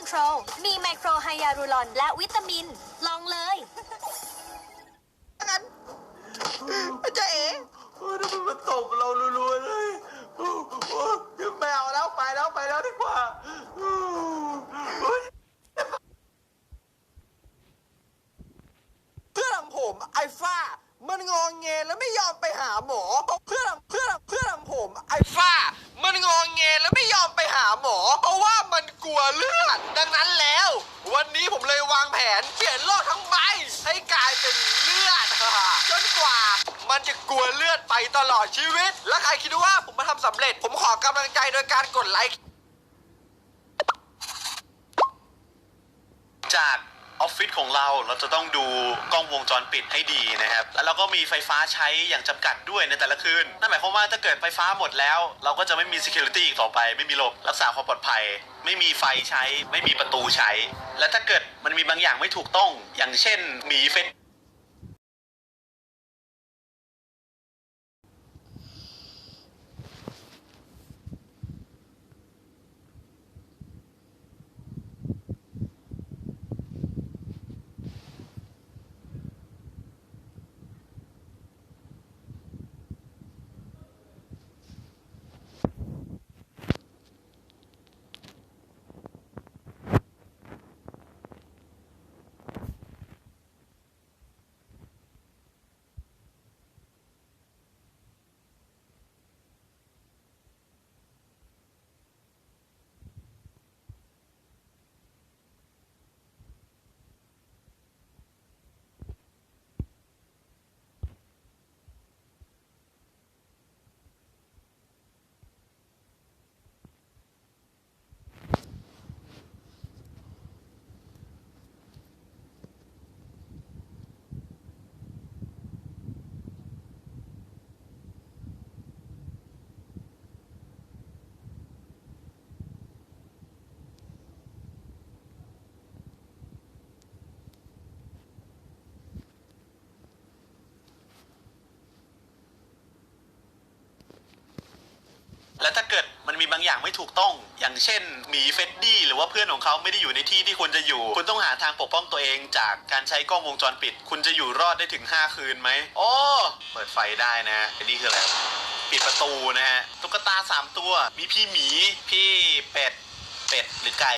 อร์มาคอนโทรล มีไมโครไฮยาลูรอน และวิตามิน ลองเลยกันจะเอ๋โอ้ยทำไมมันตบเรารัวๆเลยโอ้โอ้ยไม่เอาแล้วไปแล้วไปแล้วดีกว่าโอ้ยเพื่อนของผมไอ้ฝ้า มันงองเงแล้วไม่ยอมไปหาหมอ เพื่อนเพื่อนเพื่อนของผมไอ้ฝ้า มันงองเงแล้วไม่ยอมไปหาหมอ เพราะว่ามันกลัวเลือด ดังนั้นแล้ว วันนี้ผมเลยวางแผนเปลี่ยนโลกทั้งใบให้กลายเป็นเลือด จนกว่า มันจะกลัวเลือดไปตลอดชีวิต แล้วใครคิดว่าผมมาทำสำเร็จ ผมขอกำลังใจโดยการกดไลค์จาก ออฟฟิศของเราเราจะต้องดูกล้องวงจรปิดให้ดีนะครับ แล้วเราก็มีไฟฟ้าใช้อย่างจำกัดด้วยในแต่ละคืน นั่นหมายความว่าถ้าเกิดไฟฟ้าหมดแล้ว เราก็จะไม่มี security อีกต่อไป ไม่มีระบบรักษาความปลอดภัย ไม่มีไฟใช้ ไม่มีประตูใช้ และถ้าเกิดมันมีบางอย่างไม่ถูกต้อง อย่างเช่นหมีเฟซ และถ้าเกิดมันมีบางอย่างไม่ถูกต้อง อย่างเช่นหมีเฟดดี้หรือว่าเพื่อนของเขาไม่ได้อยู่ในที่ที่ควรจะอยู่ คุณต้องหาทางปกป้องตัวเองจากการใช้กล้องวงจรปิด คุณจะอยู่รอดได้ถึง 5 คืนไหมโอ้เปิดไฟได้นะอันนี้คืออะไรปิดประตูนะฮะตุ๊กตา 3 ตัว มีพี่หมี พี่เป็ด เป็ดหรือไก่